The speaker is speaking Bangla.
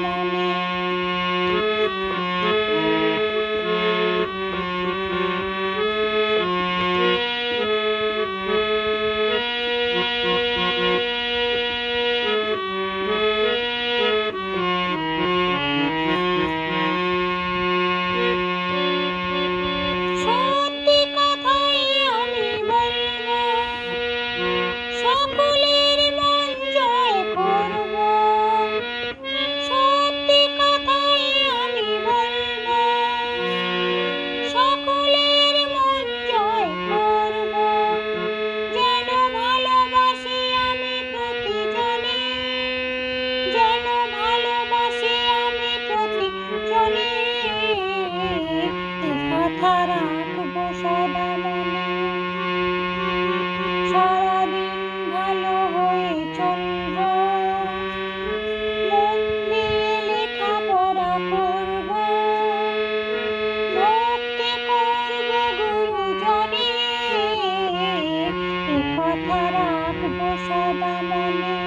Música কথা রাখব সদা মনে। সারাদিন ভালো হয়ে চলব। মন দিয়ে লেখাপড়া করব। ভক্তি করব গুরুজনে। কথা রাখব সদা মনে।